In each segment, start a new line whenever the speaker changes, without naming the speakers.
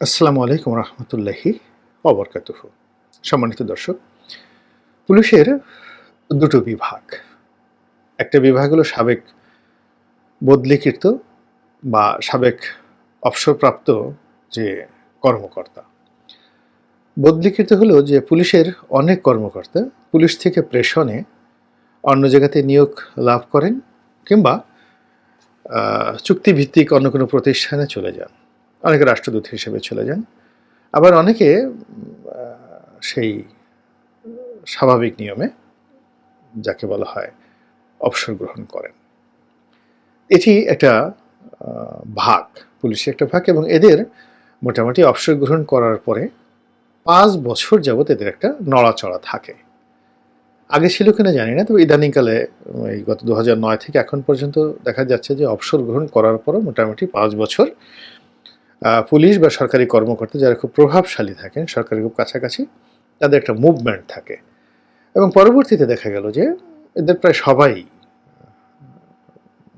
আসসালামু আলাইকুম রহমতুল্লাহি অবরকাতুহ সম্মানিত দর্শক, পুলিশের দুটো বিভাগ। একটা বিভাগ হলো সাবেক বদলিকৃত বা সাবেক অবসরপ্রাপ্ত যে কর্মকর্তা। বদলিকৃত হলো যে পুলিশের অনেক কর্মকর্তা পুলিশ থেকে প্রেষণে অন্য জায়গাতে নিয়োগ লাভ করেন কিংবা চুক্তিভিত্তিক অন্য কোনো প্রতিষ্ঠানে চলে যান। অনেকে রাষ্ট্রদূত হিসেবে চলে যান। আবার অনেকে সেই স্বাভাবিক নিয়মে, যাকে বলা হয়, অবসর গ্রহণ করেন। এটি একটা ভাগ পুলিশের একটা ভাগ এবং এদের মোটামুটি অবসর গ্রহণ করার পরে পাঁচ বছর যাবত এদের একটা নড়াচড়া থাকে। আগে ছিল কিনা জানি না, তবে ইদানিংকালে এই গত দু নয় থেকে এখন পর্যন্ত দেখা যাচ্ছে যে অবসর গ্রহণ করার পরও মোটামুটি পাঁচ বছর পুলিশ বা সরকারি কর্মকর্তা যারা খুব প্রভাবশালী থাকেন, সরকারি খুব কাছাকাছি, তাদের একটা মুভমেন্ট থাকে। এবং পরবর্তীতে দেখা গেল যে এদের প্রায় সবাই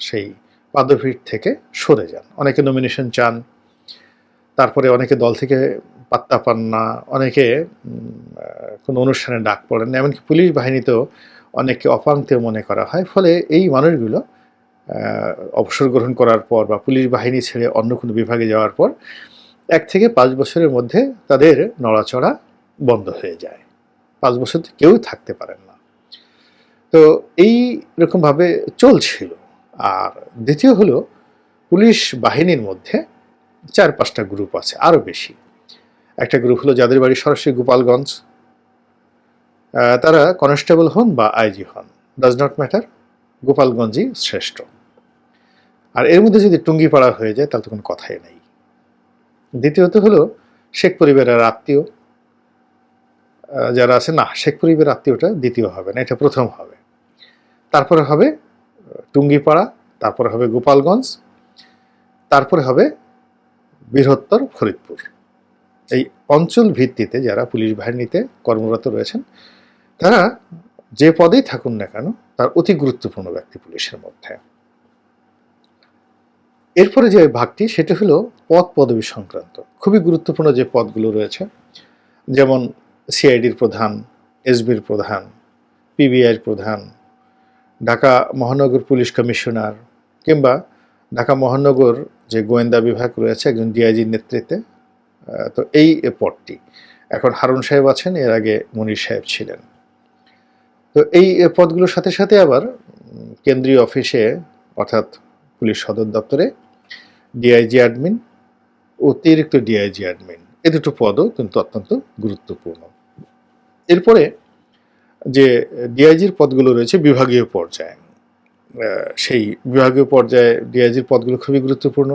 সেই পাদভীর থেকে সরে যান। অনেকে নমিনেশন চান, তারপরে অনেকে দল থেকে পাত্তা পান না, অনেকে কোনো অনুষ্ঠানে ডাক পড়েন এমনকি পুলিশ বাহিনীতেও অনেককে অপাঙ্ক্তেও মনে করা হয়। ফলে এই মানুষগুলো অবসর গ্রহণ করার পর বা পুলিশ বাহিনী ছেড়ে অন্য কোনো বিভাগে যাওয়ার পর এক থেকে পাঁচ বছরের মধ্যে তাদের নড়াচড়া বন্ধ হয়ে যায়। পাঁচ বছর কেউ থাকতে পারেন না। তো এই রকমভাবে চলছিল। আর দ্বিতীয় হলো, পুলিশ বাহিনীর মধ্যে চার পাঁচটা গ্রুপ আছে, আরও বেশি। একটা গ্রুপ হলো যাদের বাড়ি সরাসরি গোপালগঞ্জ। তারা কনস্টেবল হন বা আইজি হন। Does not matter. গোপালগঞ্জই শ্রেষ্ঠ। আর এর মধ্যে যদি টুঙ্গিপাড়া হয়ে যায়, তাহলে তো কোনো কথাই নেই। দ্বিতীয়ত হলো, শেখ পরিবারের আত্মীয় যারা আছে না, শেখ পরিবারের আত্মীয়টা দ্বিতীয় হবে না, এটা প্রথম হবে। তারপরে হবে টুঙ্গিপাড়া, তারপরে হবে গোপালগঞ্জ, তারপরে হবে বৃহত্তর ফরিদপুর। এই অঞ্চল ভিত্তিতে যারা পুলিশ বাহিনীতে কর্মরত রয়েছেন, তারা যে পদেই থাকুন না কেন তার অতি গুরুত্বপূর্ণ ব্যক্তি পুলিশের মধ্যে। এরপরে যে ভাগটি, সেটা হলো পদ পদবী সংক্রান্ত। খুবই গুরুত্বপূর্ণ যে পদগুলো রয়েছে, যেমন সিআইডির প্রধান, এসবির প্রধান, পিবিআইয়ের প্রধান, ঢাকা মহানগর পুলিশ কমিশনার, কিংবা ঢাকা মহানগর যে গোয়েন্দা বিভাগ রয়েছে, একজন ডিআইজির নেতৃত্বে তো এই পদটি। এখন হারুন সাহেব আছেন, এর আগে মনির সাহেব ছিলেন। তো এই পদগুলোর সাথে সাথে আবার কেন্দ্রীয় অফিসে, অর্থাৎ পুলিশ সদর দপ্তরে, ডিআইজি অ্যাডমিন, অতিরিক্ত ডিআইজি অ্যাডমিন, এ দুটো পদও কিন্তু অত্যন্ত গুরুত্বপূর্ণ। এরপরে যে ডিআইজির পদগুলো রয়েছে বিভাগীয় পর্যায়ে সেই বিভাগীয় পর্যায়ে ডিআইজির পদগুলো খুবই গুরুত্বপূর্ণ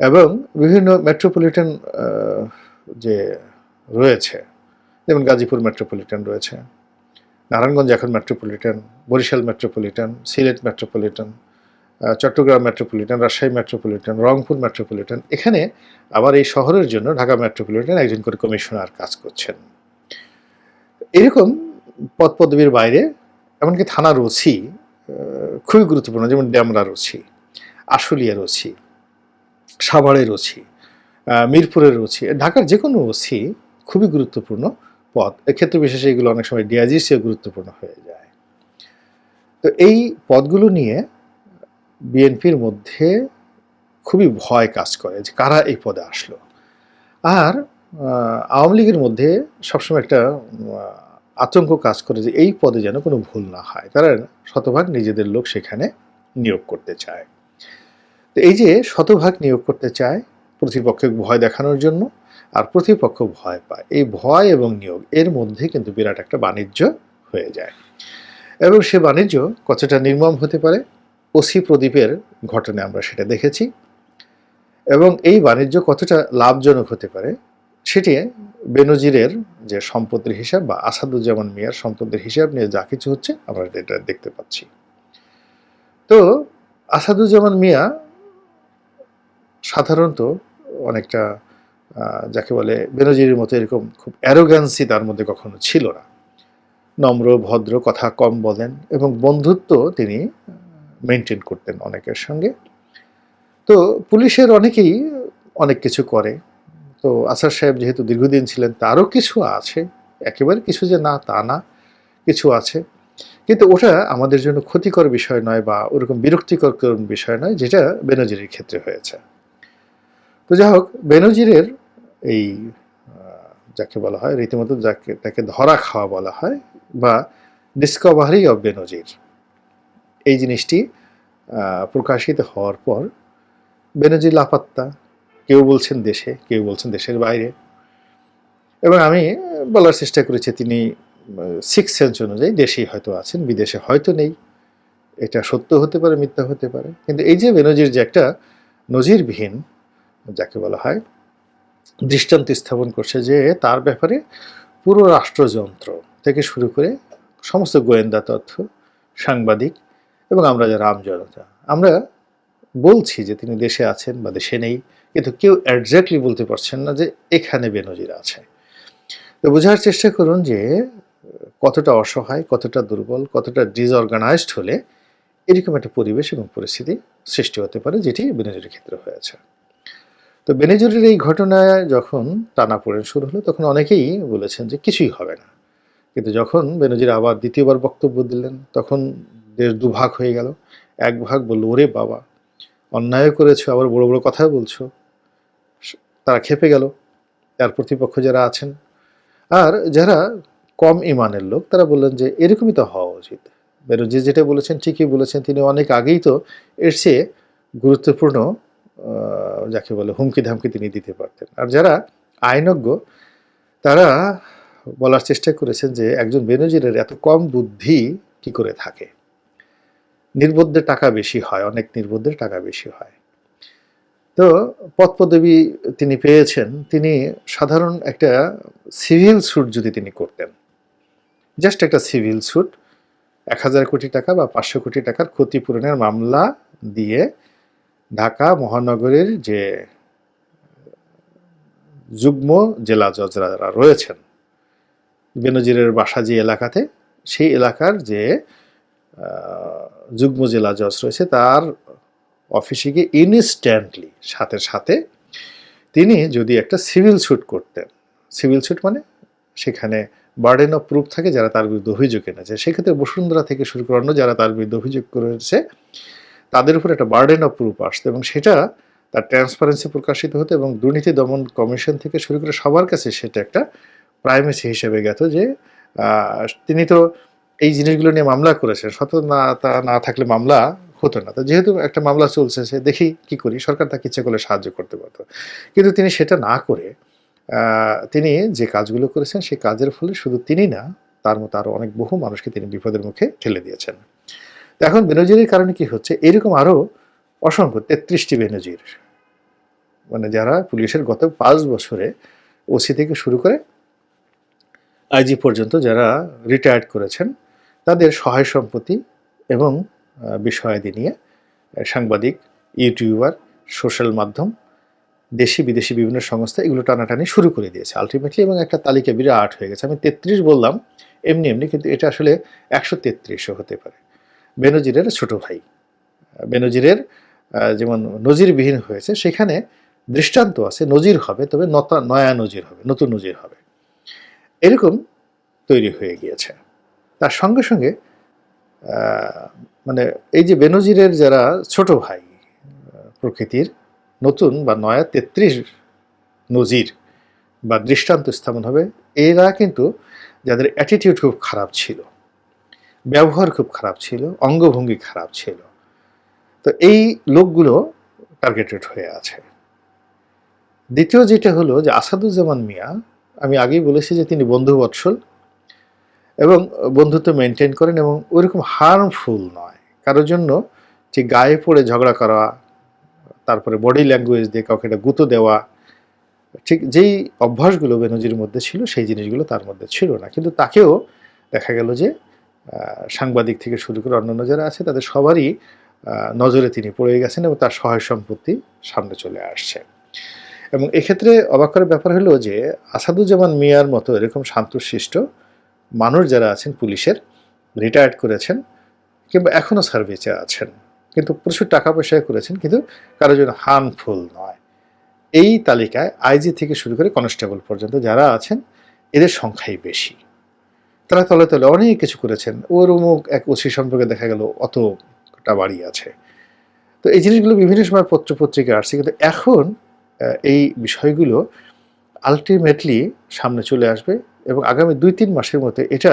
এবং বিভিন্ন মেট্রোপলিটন যে রয়েছে, যেমন গাজীপুর মেট্রোপলিটন রয়েছে নারায়ণগঞ্জ এখন metropolitan, Barishal metropolitan, Sylhet metropolitan Chittagong metropolitan, Rajshahi metropolitan, Rangpur metropolitan. এখানে আবার এই শহরের জন্য ঢাকা মেট্রোপলিটন একজন করে কমিশনার কাজ করছেন। এরকম পদ পদবীর বাইরে, এমনকি থানার ওসি খুবই গুরুত্বপূর্ণ, যেমন ড্যামরার ওসি, আশুলিয়ার ওসি, সাভারের ওসি মিরপুরের ওসি, ঢাকার যে কোনো ওসি খুবই গুরুত্বপূর্ণ। পদ এক্ষেত্রে বিশেষে এগুলো অনেক সময় ডিআইজির চেয়ে গুরুত্বপূর্ণ হয়ে যায়। তো এই পদগুলো নিয়ে বিএনপির মধ্যে খুবই ভয় কাজ করে যে কারা এই পদে আসলো। আর আওয়ামী লীগের মধ্যে সবসময় একটা আতঙ্ক কাজ করে যে এই পদে যেন কোনো ভুল না হয়। তারা শতভাগ নিজেদের লোক সেখানে নিয়োগ করতে চায়। তো এই যে শতভাগ নিয়োগ করতে চায় প্রতিপক্ষকে ভয় দেখানোর জন্য আর প্রতিপক্ষ ভয় পায়। এই ভয় এবং নিয়োগ, এর মধ্যে কিন্তু বিরাট একটা বাণিজ্য হয়ে যায়। এবং সে বাণিজ্য কতটা নির্মম হতে পারে? ওসি প্রদীপের ঘটনায় আমরা সেটা দেখেছি। এবং এই বাণিজ্য কতটা লাভজনক হতে পারে? সেটি বেনজিরের যে সম্পত্তির হিসাব বা আসাদুজ্জামান মিয়ার সম্পত্তির হিসাব নিয়ে যা কিছু হচ্ছে আমরা এটা দেখতে পাচ্ছি। তো আসাদুজ্জামান মিয়া সাধারণত অনেকটা যাকে বলে বেনজির মতো এরকম খুব অ্যারোগ্যান্সি তার মধ্যে কখনো ছিল না। নম্র, ভদ্র, কথা কম বলেন এবং বন্ধুত্ব তিনি মেনটেন করতেন অনেকের সঙ্গে। তো পুলিশের অনেকেই অনেক কিছু করে। তো আসার সাহেব যেহেতু দীর্ঘদিন ছিলেন, তারও কিছু আছে। একেবারে কিছু যে না, তা না, কিছু আছে। কিন্তু ওটা আমাদের জন্য ক্ষতিকর বিষয় নয় বা ওরকম বিরক্তিকর বিষয় নয়, যেটা বেনজিরের ক্ষেত্রে হয়েছে। তো যাই হোক, বেনজিরের এই যাকে বলা হয়, রীতিমতো যাকে, তাকে ধরা খাওয়া বলা হয়, বা ডিসকভারি অফ বেনজির এই জিনিসটি প্রকাশিত হওয়ার পর বেনজির লাপাত্তা, কেউ বলছেন দেশে, কেউ বলছেন দেশের বাইরে। এবং আমি বলার চেষ্টা করেছি, তিনি সিক্স সেন্স অনুযায়ী দেশেই হয়তো আছেন, বিদেশে হয়তো নেই। এটা সত্য হতে পারে, মিথ্যা হতে পারে। কিন্তু এই যে বেনজির যে একটা নজিরবিহীন যাকে বলা হয়, দৃষ্টান্ত স্থাপন করছে যে তার ব্যাপারে পুরো রাষ্ট্রযন্ত্র থেকে শুরু করে সমস্ত গোয়েন্দা তথ্য, সাংবাদিক এবং আমরা যারা আমজনতা আমরা বলছি যে তিনি দেশে আছেন বা দেশে নেই, কিন্তু কেউ একজ্যাক্টলি বলতে পারছেন না যে এখানে বেনজির আছে। তো বোঝার চেষ্টা করুন যে কতটা অসহায়, কতটা দুর্বল, কতটা ডিসঅর্গানাইজড হলে এরকম একটা পরিবেশ এবং পরিস্থিতি সৃষ্টি হতে পারে যেটি বেনজিরের ক্ষেত্রে হয়েছে। তো বেনজিরের এই ঘটনায় যখন টানাপোড়েন শুরু হলো, তখন অনেকেই বলেছেন যে কিছুই হবে না। কিন্তু যখন বেনজির আবার দ্বিতীয়বার বক্তব্য দিলেন, তখন দেশ দুভাগ হয়ে গেল। এক ভাগ বলল, ওরে বাবা, অন্যায় করেছ, আবার বড় বড় কথা বলছো। তারা খেপে গেল, তার প্রতিপক্ষ যারা আছেন। আর যারা কম ইমানের লোক, তারা বললেন যে এরকমই তো হওয়া উচিত। বেনজির যেটা বলেছেন, ঠিকই বলেছেন। তিনি অনেক আগেই তো এর চেয়ে গুরুত্বপূর্ণ যাকে বলে হুমকি ধামকি তিনি দিতে পারতেন। আর যারা আইনজ্ঞ, তারা বলার চেষ্টা করেছেন যে একজন বেনজিরের এত কম বুদ্ধি কি করে থাকে? নির্বোধের টাকা বেশি হয়, অনেক নির্বোধের টাকা বেশি হয়। তো পদ পদবী তিনি পেয়েছেন, তিনি সাধারণ একটা সিভিল স্যুট যদি তিনি করতেন। জাস্ট একটা সিভিল স্যুট, এক হাজার কোটি টাকা বা পাঁচশো কোটি টাকার ক্ষতিপূরণের মামলা দিয়ে ঢাকা মহানগরের যে যুগ্ম জেলা জজরা যারা রয়েছেন, বেনজিরের বাসা যে এলাকাতে, সেই এলাকার যে যুগ্ম জেলা জজ রয়েছে, তার অফিসে গিয়ে ইনস্ট্যান্টলি, সাথে সাথে তিনি যদি একটা সিভিল স্যুট করতেন। সিভিল স্যুট মানে সেখানে বার্ডেন অফ প্রুফ থাকে যারা তার বিরুদ্ধে অভিযোগ এনেছে। সেক্ষেত্রে বসুন্ধরা থেকে শুরু করানো যারা তার বিরুদ্ধে অভিযোগ করেছে তাদের উপর একটা বার্ডেন অফ প্রুফ আসতো এবং সেটা তার ট্রান্সপারেন্সি প্রকাশিত হতো এবং দুর্নীতি দমন কমিশন থেকে শুরু করে সবার কাছে সেটা একটা প্রাইমেসি হিসেবে গেত যে তিনি তো এই জিনিসগুলো নিয়ে মামলা করেছেন। শত না, তা না থাকলে মামলা হতো না। তো যেহেতু একটা মামলা চলছে, সে দেখি কি করি? সরকার তাকে ইচ্ছে করলে সাহায্য করতে পারতো। কিন্তু তিনি সেটা না করে তিনি যে কাজগুলো করেছেন সেই কাজের ফলে শুধু তিনি না, তার মতো আরও অনেক বহু মানুষকে তিনি বিপদের মুখে ঠেলে দিয়েছেন। এখন বেনজিরের কারণে কি হচ্ছে? এরকম আরও অসংখ্য তেত্রিশটি বেনজির মানে যারা পুলিশের গত পাঁচ বছরে ওসি থেকে শুরু করে আইজি পর্যন্ত যারা রিটায়ার্ড করেছেন, তাদের সহায় সম্পত্তি এবং বিষয়াদি নিয়ে সাংবাদিক, ইউটিউবার, সোশ্যাল মাধ্যম, দেশি বিদেশি বিভিন্ন সংস্থা এগুলো টানাটানি শুরু করে দিয়েছে। আলটিমেটলি এবং একটা তালিকা বিরাট হয়ে গেছে। আমি তেত্রিশ বললাম, এমনি এমনি কিন্তু এটা আসলে একশো তেত্রিশও হতে পারে। বেনজিরের ছোট ভাই। বেনজিরের যেমন নজিরবিহীন হয়েছে, সেখানে দৃষ্টান্ত আছে, নজির হবে, তবে নতা, নয়া নজির হবে, নতুন নজির হবে। এরকম তৈরি হয়ে গিয়েছে। তার সঙ্গে সঙ্গে মানে এই যে বেনজিরের যারা ছোট ভাই, প্রকৃতির নতুন বা নয়া তেত্রিশ নজির বা দৃষ্টান্ত স্থাপন হবে, এরা কিন্তু যাদের অ্যাটিটিউড খুব খারাপ ছিল। ব্যবহার খুব খারাপ ছিল, অঙ্গভঙ্গি খারাপ ছিল। তো এই লোকগুলো টার্গেটেড হয়ে আছে। দ্বিতীয় যেটা হলো যে আসাদুজ্জামান মিয়া, আমি আগেই বলেছি যে তিনি বন্ধু বৎসল এবং বন্ধুত্ব মেনটেন করেন এবং ওইরকম হার্মফুল নয়। কারোর জন্য ঠিক গায়ে পড়ে ঝগড়া করা, তারপরে বডি ল্যাঙ্গুয়েজ দিয়ে কাউকে একটা গুঁতো দেওয়া, ঠিক যেই অভ্যাসগুলো বেনজির মধ্যে ছিল, সেই জিনিসগুলো তার মধ্যে ছিল না। কিন্তু তাকেও দেখা গেল যে সাংবাদিক থেকে শুরু করে অন্যান্য যারা আছে, তাদের সবারই নজরে তিনি পড়ে গেছেন এবং তার সহায় সম্পত্তি সামনে চলে আসছে। এবং এক্ষেত্রে অবাক করার ব্যাপার হলো যে, আসাদুজ্জামান মিয়ার মতো এরকম শান্তশিষ্ট মানুষ যারা আছেন, পুলিশের রিটায়ার্ড করেছেন কিংবা এখনও সার্ভিসে আছেন, কিন্তু প্রচুর টাকা পয়সা করেছেন, কিন্তু কারোর জন্য হার্মফুল নয়। এই তালিকায় আইজি থেকে শুরু করে কনস্টেবল পর্যন্ত যারা আছেন, এদের সংখ্যাই বেশি। তারা তলে তলে অনেক কিছু করেছেন। ওর অমুক এক ওসি সম্পর্কে দেখা গেল অতটা বাড়ি আছে। তো এই জিনিসগুলো বিভিন্ন সময় পত্র পত্রিকায় আসছে। কিন্তু এখন এই বিষয়গুলো আলটিমেটলি সামনে চলে আসবে এবং আগামী দুই তিন মাসের মধ্যে এটা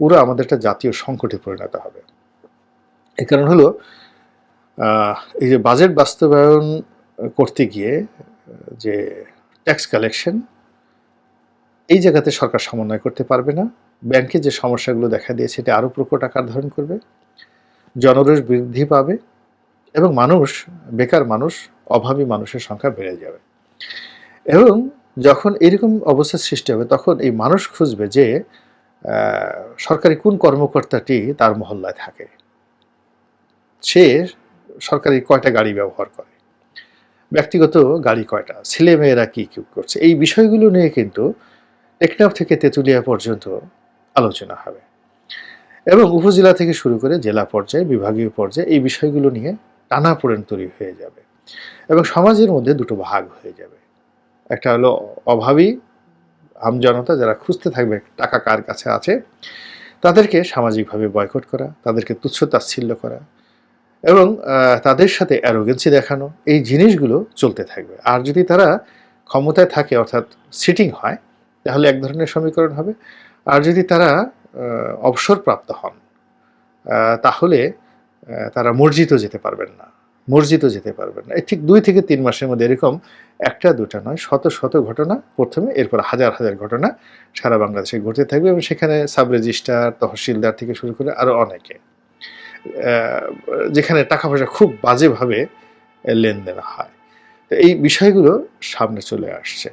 পুরো আমাদের একটা জাতীয় সংকটে পরিণত হবে। এই কারণ হলো এই যে বাজেট বাস্তবায়ন করতে গিয়ে, যে ট্যাক্স কালেকশন এই জায়গাতে সরকার সমন্বয় করতে পারবে না। ব্যাংকে যে সমস্যাগুলো দেখা দিয়েছে এটা আরও প্রকট আকার ধারণ করবে, জনরোষ বৃদ্ধি পাবে এবং মানুষ, বেকার মানুষ, অভাবী মানুষের সংখ্যা বেড়ে যাবে। এবং যখন এরকম অবস্থার সৃষ্টি হবে, তখন এই মানুষ খুঁজবে যে সরকারি কোন কর্মকর্তাটি তার মহল্লায় থাকে। সে সরকারি কয়টা গাড়ি ব্যবহার করে? ব্যক্তিগত গাড়ি কয়টা? ছেলে মেয়েরা কী কি করছে? এই বিষয়গুলো নিয়ে কিন্তু টেকনাফ থেকে তেঁতুলিয়া পর্যন্ত আলোচনা হবে। এবং উপজেলা থেকে শুরু করে জেলা পর্যায়ে, বিভাগীয় পর্যায়ে এই বিষয়গুলো নিয়ে টানাপোড়েন তৈরি হয়ে যাবে এবং সমাজের মধ্যে দুটো ভাগ হয়ে যাবে। একটা হলো অভাবী আমজনতা যারা খুঁজতে থাকবে টাকা কার কাছে আছে, তাদেরকে সামাজিকভাবে বয়কট করা, তাদেরকে তুচ্ছ তাচ্ছিল্য করা এবং তাদের সাথে অ্যারোগেন্সি দেখানো, এই জিনিসগুলো চলতে থাকবে। আর যদি তারা ক্ষমতায় থাকে অর্থাৎ সিটিং হয়, তাহলে এক ধরনের সমীকরণ হবে। আর যদি তারা অবসরপ্রাপ্ত হন তাহলে তারা মসজিদও যেতে পারবেন না, মসজিদও যেতে পারবেন না। ঠিক দুই থেকে তিন মাসের মধ্যে এরকম একটা, দুটা নয়, শত শত ঘটনা প্রথমে, এরপর হাজার হাজার ঘটনা সারা বাংলাদেশে ঘটতে থাকবে এবং সেখানে সাব রেজিস্ট্রার, তহসিলদার থেকে শুরু করে আরও অনেকে যেখানে টাকা পয়সা খুব বাজেভাবে লেনদেন হয়। তো এই বিষয়গুলো সামনে চলে আসছে।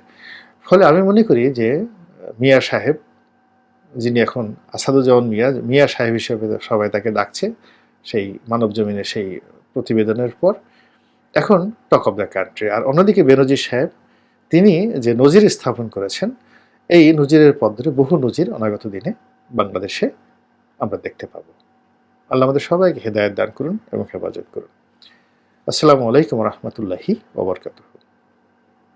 ফলে আমি মনে করি যে মিয়া সাহেব যিনি এখন আসাদুজ্জামান মিয়া মিয়া সাহেব হিসেবে সবাই তাকে ডাকছে, সেই মানব জমিনের সেই প্রতিবেদনের পর। এখন টক অফ দ্য কান্ট্রি। আর অন্যদিকে বেনজির সাহেব, তিনি যে নজির স্থাপন করেছেন, এই নজিরের পথ ধরে বহু নজির অনাগত দিনে বাংলাদেশে আমরা দেখতে পাবো। আল্লাহ আমাদের সবাইকে হেদায়ত দান করুন এবং হেফাজত করুন। আসসালামু আলাইকুম রহমতুল্লাহি ওবরকাতুহ